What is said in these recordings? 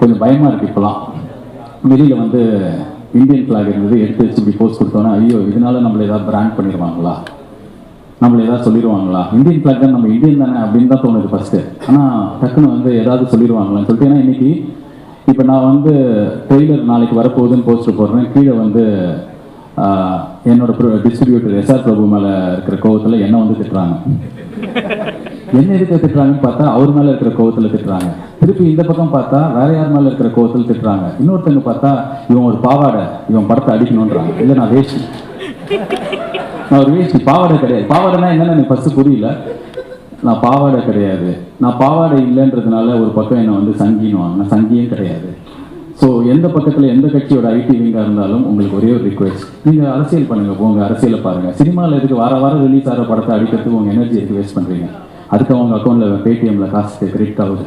கொஞ்சம் பயமா இருக்கு இப்போலாம் வெளியில வந்து இந்தியன் ஃபிளாக் இருந்தது எடுத்து வச்சு இப்படி போஸ்ட் கொடுத்தோன்னா ஐயோ இதனால நம்மள ஏதாவது பிராண்ட் பண்ணிடுவாங்களா? நம்மள ஏதாவது சொல்லிடுவாங்களா? இந்தியன் ஃபிளாக் தான் நம்ம இந்தியன் தானே அப்படின்னு தான் தோணுது ஃபர்ஸ்ட் ஆனா டக்குன்னு வந்து ஏதாவது சொல்லிடுவாங்களான்னு சொல்லிட்டு ஏன்னா இன்னைக்கு இப்போ நான் வந்து ட்ரெய்லர் நாளைக்கு வரப்போகுதுன்னு போஸ்டர் போடுறேன். கீழே வந்து என்னோட டிஸ்ட்ரிபியூட்டர் எஸ்ஆர் பிரபு மேலே இருக்கிற கோவத்தில் என்ன வந்து திட்டுறாங்க? என்ன எதுக்கு திட்டுறாங்கன்னு பார்த்தா அவர் மேலே இருக்கிற கோவத்தில் திட்டுறாங்க. திருப்பி இந்த பக்கம் பார்த்தா வேற யார் மேலே இருக்கிற கோவத்தில் திட்டுறாங்க. இன்னொருத்தங்க பார்த்தா இவன் ஒரு பாவாடை இவன் படத்தை அடிக்கணுன்றாங்க இல்லை நான் வேஷ்டி. நான் ஒரு வேஷ்டி. பாவாடை கிடையாது. பாவாடைனா என்னன்னு எனக்கு ஃபஸ்ட்டு புரியல. நான் பாவாடை கிடையாது. நான் பாவாடை இல்லைன்றதுனால ஒரு பக்கம் என்னை வந்து சங்கின்னு நான் சங்கியும் கிடையாது. ஸோ எந்த பக்கத்தில் எந்த கட்சியோட ஐடி விங்காக இருந்தாலும் உங்களுக்கு ஒரே ஒரு ரிக்வெஸ்ட் நீங்கள் அரசியல் பண்ணுங்கள் போங்க அரசியலை பாருங்கள் சினிமாவில் எதுக்கு வார வாரம் ரிலீஸ் ஆகிற படத்தை அடிக்கிறதுக்கு உங்கள் எனர்ஜி எதுக்கு வேஸ்ட் பண்ணுறீங்க அதுக்கு அவங்க அக்கௌண்ட்டில் பேடிஎம்மில் காசு கிரெடிட் ஆகுது.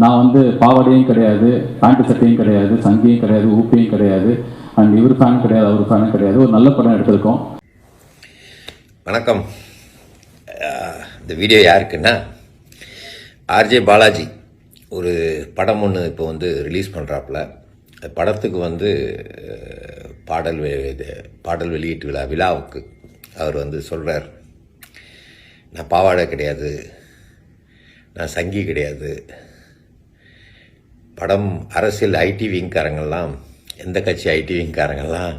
நான் வந்து பாவாடையும் கிடையாது பேண்ட் சட்டையும் கிடையாது சங்கியும் கிடையாது ஊப்பியும் கிடையாது. அண்ட் இவர் ஃபேன் கிடையாது அவர் ஃபேனும் கிடையாது. ஒரு நல்ல படம் எடுத்திருக்கோம். வணக்கம். இந்த வீடியோ யாருக்குன்னா ஆர்ஜே பாலாஜி. ஒரு படம் ஒன்று இப்போ வந்து ரிலீஸ் பண்ணுறாப்புல படத்துக்கு வந்து பாடல் இது பாடல் வெளியீட்டு விழா விழாவுக்கு அவர் வந்து சொல்கிறார் நான் பாவாடை கிடையாது நான் சங்கி கிடையாது. படம் அரசியல் ஐடி விங்காரங்கள்லாம் எந்த கட்சி ஐடி விங்காரங்கள்லாம்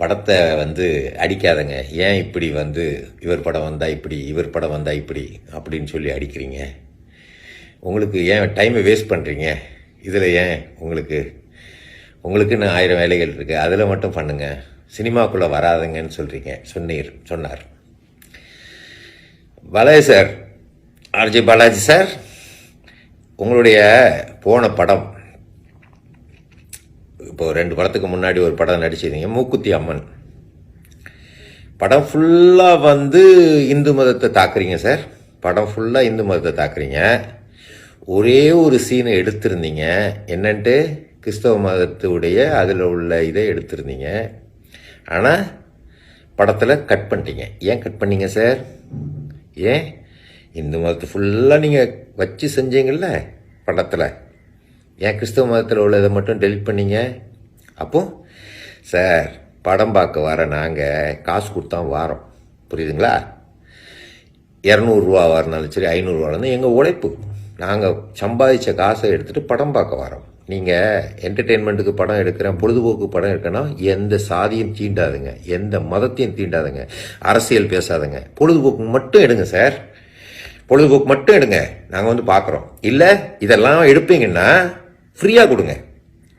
படத்தை வந்து அடிக்காதங்க. ஏன் இப்படி வந்து இவர் படம் வந்தால் இப்படி இவர் படம் வந்தால் இப்படி அப்படின்னு சொல்லி அடிக்கிறீங்க? உங்களுக்கு ஏன் டைமை வேஸ்ட் பண்ணுறீங்க இதில் ஏன் உங்களுக்கு உங்களுக்குன்னு ஆயிரம் வேலைகள் இருக்குது அதில் மட்டும் பண்ணுங்கள் சினிமாக்குள்ளே வராதுங்கன்னு சொல்கிறீங்க சொன்னீர் சொன்னார். Balaji sir RJ Balaji sir உங்களுடைய போன படம் இப்போ ரெண்டு படத்துக்கு முன்னாடி ஒரு படம் நடிச்சிருந்தீங்க மூக்குத்தி அம்மன். படம் ஃபுல்லாக வந்து இந்து மதத்தை தாக்குறீங்க சார். படம் ஃபுல்லாக இந்து மதத்தை தாக்குறீங்க. ஒரே ஒரு சீனை எடுத்திருந்தீங்க. என்னன்ட்டு? கிறிஸ்தவ மதத்துடைய அதில் உள்ள இதை எடுத்திருந்தீங்க. ஆனால் படத்தில் கட் பண்ணிட்டீங்க. ஏன் கட் பண்ணீங்க சார்? ஏன்? இந்து மதத்தை ஃபுல்லாக நீங்கள் வச்சு செஞ்சீங்கள்ல படத்தில். ஏன் கிறிஸ்தவ மதத்தில் உள்ளதை மட்டும் டெலிட் பண்ணீங்க? அப்போ சார் படம் பார்க்க வர நாங்கள் காசு கொடுத்தா வாரோம். புரியுதுங்களா? இரநூறுவா வரனாலும் சரி ஐநூறுரூவா இருந்தால் எங்கள் உழைப்பு. நாங்கள் சம்பாதிச்ச காசை எடுத்துகிட்டு படம் பார்க்க வரோம். நீங்கள் என்டர்டெயின்மெண்ட்டுக்கு படம் எடுக்கிறேன் பொழுதுபோக்கு படம் எடுக்கணும் எந்த சாதியும் தீண்டாதுங்க. எந்த மதத்தையும் தீண்டாதுங்க. அரசியல் பேசாதுங்க. பொழுதுபோக்கு மட்டும் எடுங்க சார் பொழுதுபோக்கு மட்டும் எடுங்க. நாங்கள் வந்து பார்க்குறோம் இல்லை இதெல்லாம் எடுப்பீங்கன்னா ஃப்ரீயாக கொடுங்க.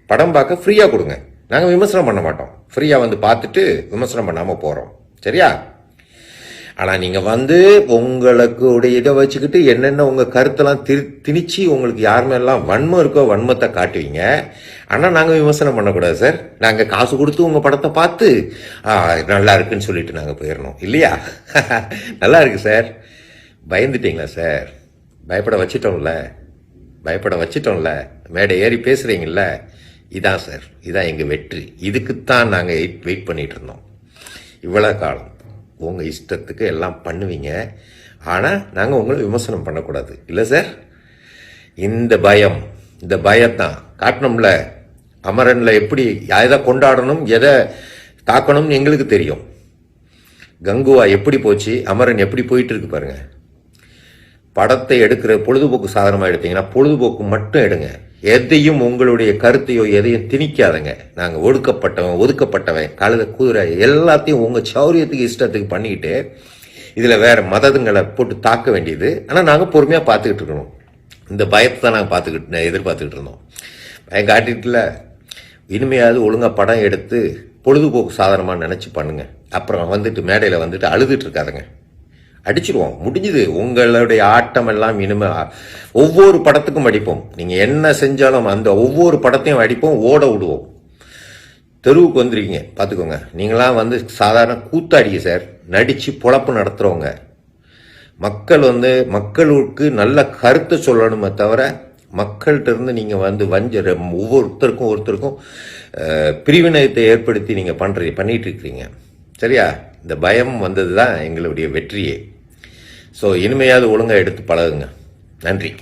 படம் பார்க்க ஃப்ரீயாக கொடுங்க. நாங்கள் விமர்சனம் பண்ண மாட்டோம். ஃப்ரீயாக வந்து பார்த்துட்டு விமர்சனம் பண்ணாமல் போகிறோம் சரியா? ஆனால் நீங்கள் வந்து உங்களுக்கு உடைய இதை வச்சுக்கிட்டு என்னென்ன உங்கள் கருத்தெல்லாம் திரு திணிச்சு உங்களுக்கு யார் மேலாம் வன்மம் இருக்கோ வன்மத்தை காட்டுவீங்க. ஆனால் நாங்கள் விமர்சனம் பண்ணக்கூடாது சார். நாங்கள் காசு கொடுத்து உங்கள் படத்தை பார்த்து "ஆ, நல்லா இருக்குன்னு சொல்லிட்டு நாங்கள் போயிடணும். இல்லையா? நல்லா இருக்கு சார். பயந்துட்டீங்களா சார்? பயப்பட வச்சிட்டோம்ல. பயப்பட வச்சிட்டோம்ல. மேடை ஏறி பேசுகிறீங்கள இதான் சார். இதான் எங்கள் வெற்றி. இதுக்குத்தான் நாங்கள் வெயிட் பண்ணிகிட்டு இருந்தோம் இவ்வளோ காலம். உங்கள் இஷ்டத்துக்கு எல்லாம் பண்ணுவீங்க. ஆனால் நாங்கள் உங்களை விமர்சனம் பண்ணக்கூடாது. இல்லை சார்? இந்த பயம் இந்த பயத்தான் காட்டணும்ல அமரனில் எப்படி எதை கொண்டாடணும் எதை தாக்கணும்னு எங்களுக்கு தெரியும். கங்குவா எப்படி போச்சு? அமரன் எப்படி போயிட்டு இருக்கு பாருங்கள் படத்தை எடுக்கிற பொழுதுபோக்கு சாதனமாக எடுத்தீங்கன்னா பொழுதுபோக்கு மட்டும் எடுங்க. எதையும் உங்களுடைய கருத்தையோ எதையும் திணிக்காதங்க. நாங்கள் ஒடுக்கப்பட்டவன் ஒதுக்கப்பட்டவன் கழுத குதிரை எல்லாத்தையும் உங்கள் சௌரியத்துக்கு இஷ்டத்துக்கு பண்ணிக்கிட்டு இதில் வேற மதங்களை போட்டு தாக்க வேண்டியது. ஆனால் நாங்கள் பொறுமையாக பார்த்துக்கிட்டு இருக்கணும். இந்த பயத்தை தான் நாங்கள் பார்த்துக்கிட்டு எதிர்பார்த்துக்கிட்டு இருந்தோம். பயம் காட்டிட்டுல இனிமையாவது ஒழுங்காக படம் எடுத்து பொழுதுபோக்கு சாதனமாக நினச்சி பண்ணுங்க. அப்புறம் வந்துட்டு மேடையில் வந்துட்டு அழுதுட்டு இருக்காதுங்க. அடிச்சிருவோம். முடிஞ்சுது. உங்களுடைய ஆட்டம் எல்லாம் இனிமே ஒவ்வொரு படத்துக்கும் அடிப்போம். நீங்க என்ன செஞ்சாலும் அந்த ஒவ்வொரு படத்தையும் அடிப்போம் ஓட விடுவோம். தெருவுக்கு வந்துருக்கீங்க. பார்த்துக்கோங்க. நீங்களாம் வந்து சாதாரண கூத்தாடிங்க சார். நடித்து பொழப்பு நடத்துகிறவங்க மக்கள் வந்து மக்களுக்கு நல்ல கருத்தை சொல்லணுமே தவிர மக்கள்கிட்ட இருந்து நீங்கள் வந்து வஞ்ச ஒவ்வொருத்தருக்கும் ஒருத்தருக்கும் பிரிவினயத்தை ஏற்படுத்தி நீங்கள் பண்ணுறீங்க பண்ணிகிட்டு இருக்கிறீங்க. சரியா? இந்த பயம் வந்தது தான் எங்களுடைய வெற்றியே. ஸோ இனிமையாவது ஒழுங்காக எடுத்து பழகுங்க. நன்றி.